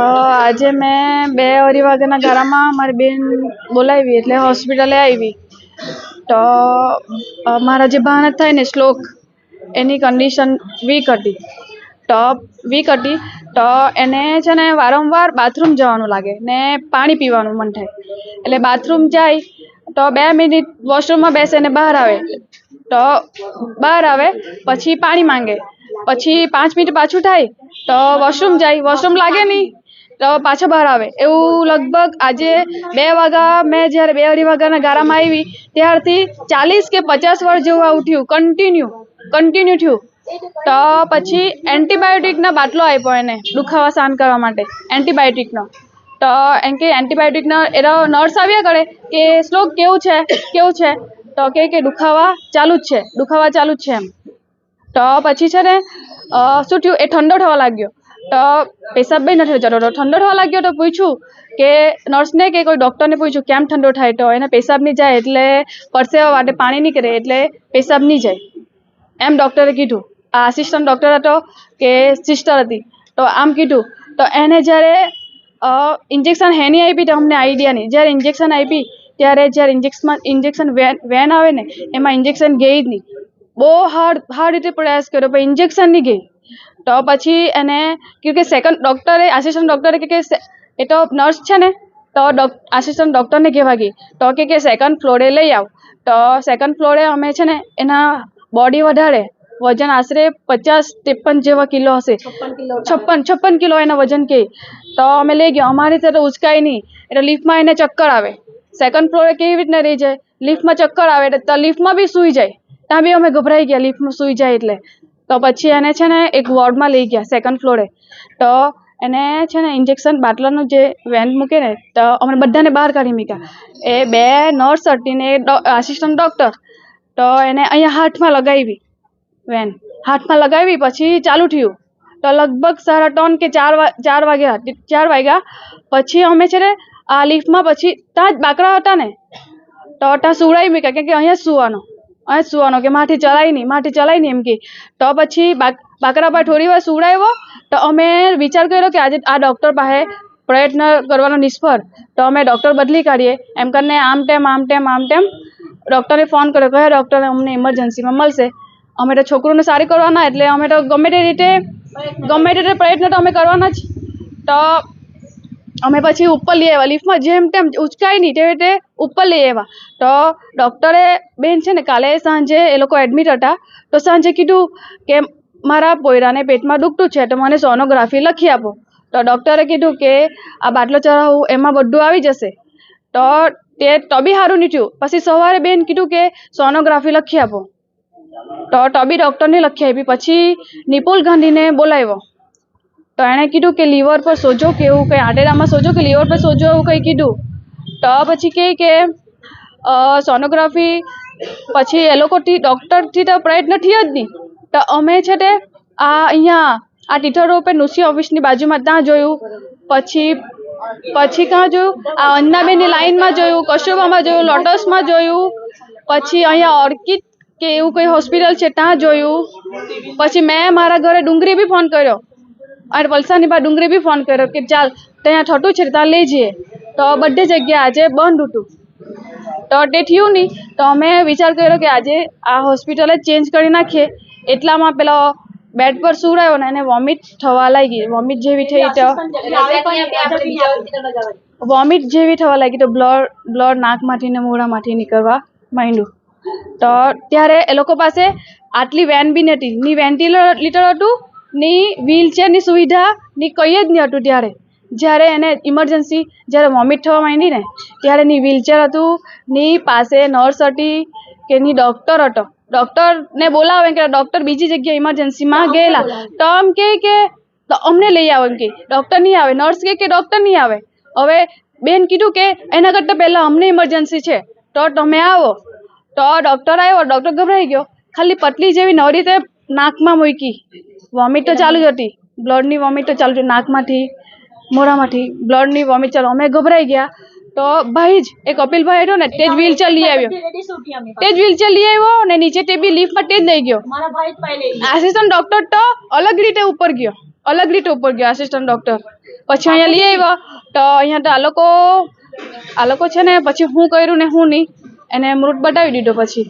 આજે મેં બે અઢી વાગ્યાના ગાળામાં મારી બેન બોલાવી એટલે હોસ્પિટલે આવી. તો મારા જે ભાણેજ થાય ને શ્લોક, એની કન્ડિશન વીક હતી. તો વીક હતી. તો એને છે ને વારંવાર બાથરૂમ જવાનું લાગે ને પાણી પીવાનું મન થાય. એટલે બાથરૂમ જાય, તો બે મિનિટ વોશરૂમમાં બેસે ને બહાર આવે. તો બહાર આવે, પછી પાણી માંગે. પછી પાંચ મિનિટ પાછું થાય, તો વોશરૂમ જાય. વોશરૂમ લાગે નહીં. પાછા બહાર આવે. એવું લગભગ આજે બે વાગ્યા, મેં જ્યારે બે અઢી વાગ્યાના ગારામાં આવી, ત્યારથી ચાલીસ કે પચાસ વર્ષ જેવું આવું થયું. કન્ટિન્યુ કન્ટિન્યુ થયું. તો પછી એન્ટીબાયોટિકના બાટલો આપ્યો એને, દુખાવા શાંત કરવા માટે એન્ટીબાયોટિકનો તો એમ કે એન્ટીબાયોટિકનો એનો નર્સ આવ્યા કરે કે, શ્લોક કેવું છે? કેવું છે? તો કે કે, દુખાવા ચાલુ જ છે, દુખાવા ચાલુ જ છે એમ. તો પછી છે ને શું થયું? એ ઠંડો થવા લાગ્યો. તો પેશાબ બી નથી જતો તો ઠંડો થવા લાગ્યો તો પૂછ્યું કે નર્સને કે કોઈ ડૉક્ટરને પૂછ્યું કેમ ઠંડો થાય તો? એને પેશાબ નહીં જાય એટલે પરસેવા માટે પાણી નીકળે એટલે પેશાબ નહીં જાય. એમ ડૉક્ટરે કીધું. આ આસિસ્ટન્ટ ડૉક્ટર હતો કે સિસ્ટર હતી. તો આમ કીધું. તો એને જ્યારે ઇન્જેક્શન હેની આપી તો અમને આઈડિયા નહીં જ્યારે ઇન્જેક્શન આપી, ત્યારે જ્યારે ઇન્જેક્શન ઇન્જેક્શન વેન વેન આવે ને, એમાં ઇન્જેક્શન ગઈ જ નહીં. બહુ હાર્ડ હાર્ડ રીતે પ્રયાસ કર્યો, પણ ઇન્જેક્શન નહીં ગઈ. તો પછી એને કે સેકન્ડ ડૉક્ટરે આસિસ્ટન્ટ ડૉક્ટરે કે એ તો નર્સ છે ને તો આસિસ્ટન્ટ ડૉક્ટરને કહેવા ગઈ. તો કે કે સેકન્ડ ફ્લોરે લઈ આવ. તો સેકન્ડ ફ્લોરે અમે છે ને એના બોડી વધારે વજન આશરે પચાસ ત્રેપન જેવા કિલો હશે. છપ્પન છપ્પન કિલો એના વજન કે તો અમે લઈ ગયા. અમારી તો ઉચકાય નહીં. એટલે લિફ્ટમાં એને ચક્કર આવે. સેકન્ડ ફ્લોરે કેવી રીતના રહી જાય? લિફ્ટમાં ચક્કર આવે એટલે તો લિફ્ટમાં બી સૂઈ જાય. ત્યાં બી અમે ગભરાઈ ગયા. લિફ્ટમાં સૂઈ જાય એટલે. તો પછી એને છે ને એક વોર્ડમાં લઈ ગયા સેકન્ડ ફ્લોરે તો એને છે ને ઇન્જેક્શન બાટલાનું જે વેન મૂકે ને, તો અમને બધાને બહાર કાઢી મૂક્યા. એ બે નર્સ હતી ને આસિસ્ટન્ટ ડૉક્ટર તો એને અહીંયા હાથમાં લગાવી, વેન. હાથમાં લગાવી પછી ચાલુ થયું. તો લગભગ સાડા ત્રણ કે ચાર વા ચાર વાગ્યા ચાર વાગ્યા. પછી અમે છે ને આ લિફ્ટમાં પછી ત્યાં જ બાકડા હતા ને. તો ત્યાં સુવડાવી મૂક્યા, કેમ કે અહીંયા જ સુવાનો. અહીંયા જ સુવાનો કે માથી ચલાય નહીં માથી ચલાય નહીં એમ કે. તો પછી બાક બાકડા પર થોડી વાર સુવડાવ્યો, તો અમે વિચાર કર્યો કે આજે આ ડૉક્ટર પાસે પ્રયત્ન કરવાનો નિષ્ફળ. તો અમે ડૉક્ટર બદલી કાઢીએ. એમ કરીને આમ તેમ આમ તેમ, આમ ટેમ ડૉક્ટરને ફોન કર્યો કયા ડૉક્ટરને અમને ઇમરજન્સીમાં મળશે. અમે તો છોકરોને સારી કરવાના, એટલે અમે તો ગમે તે રીતે, ગમે તે રીતે પ્રયત્ન તો અમે કરવાના જ. તો અમે પછી ઉપર લઈ આવ્યા. લિફ્ટમાં જેમ તેમ ઉચકાય નહીં તેવી રીતે ઉપર લઈ આવ્યા. તો ડૉક્ટરે બેન છે ને કાલે સાંજે એ લોકો એડમિટ હતા. તો સાંજે કીધું કે મારા પોયરાને પેટમાં દુખતું છે, તો મને સોનોગ્રાફી લખી આપો. તો ડૉક્ટરે કીધું કે આ બાટલો ચડાવવું એમાં બધું આવી જશે. તો તે ટબી સારું નહીં થયું પછી સવારે બેન કીધું કે સોનોગ્રાફી લખી આપો. તો ટબી ડૉક્ટરને લખી આપી. પછી નિપુલ ગાંધીને બોલાવ્યો. તો એણે કીધું કે લીવર પર સોજો કે એવું કંઈ આંટેડામાં સોજો કે લીવર પર સોજો એવું કંઈ કીધું? તો પછી કહે કે સોનોગ્રાફી પછી એ લોકોથી ડૉક્ટરથી તો પ્રયત્ન થયો જ નહીં. તો અમે છે તે આ અહીંયા, આ ટીથર રોડ પર નુસી ઓફિસની બાજુમાં ત્યાં જોયું. પછી પછી ક્યાં જોયું? આ અન્નાબેનની લાઈનમાં જોયું, કશુબામાં જોયું, લોટસમાં જોયું. પછી અહીંયા ઓર્કિડ કે એવું કોઈ હોસ્પિટલ છે ત્યાં જોયું. પછી મેં મારા ઘરે ડુંગરી બી ફોન કર્યો. અને વલસાડની બહાર ડુંગરી બી ફોન કર્યો કે ચાલ, ત્યાં થતું છે ત્યાં લઈ જઈએ તો બધી જગ્યાએ આજે બંધ હતું. તો તે થયું નહીં. તો અમે વિચાર કર્યો કે આજે આ હોસ્પિટલ ચેન્જ કરી નાખીએ. એટલામાં પેલો બેડ પર સુરાયો ને એને વોમિટ થવા લાગી. વોમિટ જેવી થઈ તો વોમિટ જેવી થવા લાગી તો બ્લડ બ્લડ નાકમાંથી ને મોઢામાંથી નીકળવા માંડ્યું. તો ત્યારે એ લોકો પાસે આટલી વેન બી નહોતી. ની વેન્ટિલેટર હતું. ની વ્હીલચેરની સુવિધાની કંઈ જ નહીં હતું ત્યારે. જ્યારે એને ઇમરજન્સી જ્યારે વોમિટ થવા માંડી ને ત્યારે ની વ્હીલચેર હતું ની પાસે નર્સ હતી કે ની ડૉક્ટર હતો. ડૉક્ટરને બોલાવે કે ડૉક્ટર બીજી જગ્યાએ ઇમરજન્સીમાં ગયેલા. તો આમ કહે કે અમને લઈ આવો એમ કે ડૉક્ટર નહીં આવે નર્સ કહે કે ડૉક્ટર નહીં આવે. હવે બેન કીધું કે એના કરતાં પહેલાં અમને ઇમરજન્સી છે. તો તમે આવો. તો ડૉક્ટર આવ્યો ડૉક્ટર ગભરાઈ ગયો. ખાલી પતલી જેવી નવરી તે નાકમાં મૂકી. વોમિટ તો ચાલુ જ હતી. બ્લડની વોમિટ તો ચાલુ હતી. નાકમાંથી મોઢામાંથી બ્લડની વોમિટ ચાલુ. અમે ગભરાઈ ગયા. તો ભાઈ જ એક કપિલભાઈ હતો ને તે જ વ્હીલચેર લઈ આવ્યો. તે જ વ્હીલચેર લઈ આવ્યો ને નીચે તે બી લિફ્ટમાં તે જ લઈ ગયો. આસિસ્ટન્ટ ડૉક્ટર તો અલગ રીતે ઉપર ગયો. અલગ રીતે ઉપર ગયો આસિસ્ટન્ટ ડૉક્ટર પછી અહીંયા લઈ આવ્યો. તો અહીંયા તો આ લોકો આ લોકો છે ને પછી હું કર્યું ને હું નહીં. એને મૃત બતાવી દીધો પછી.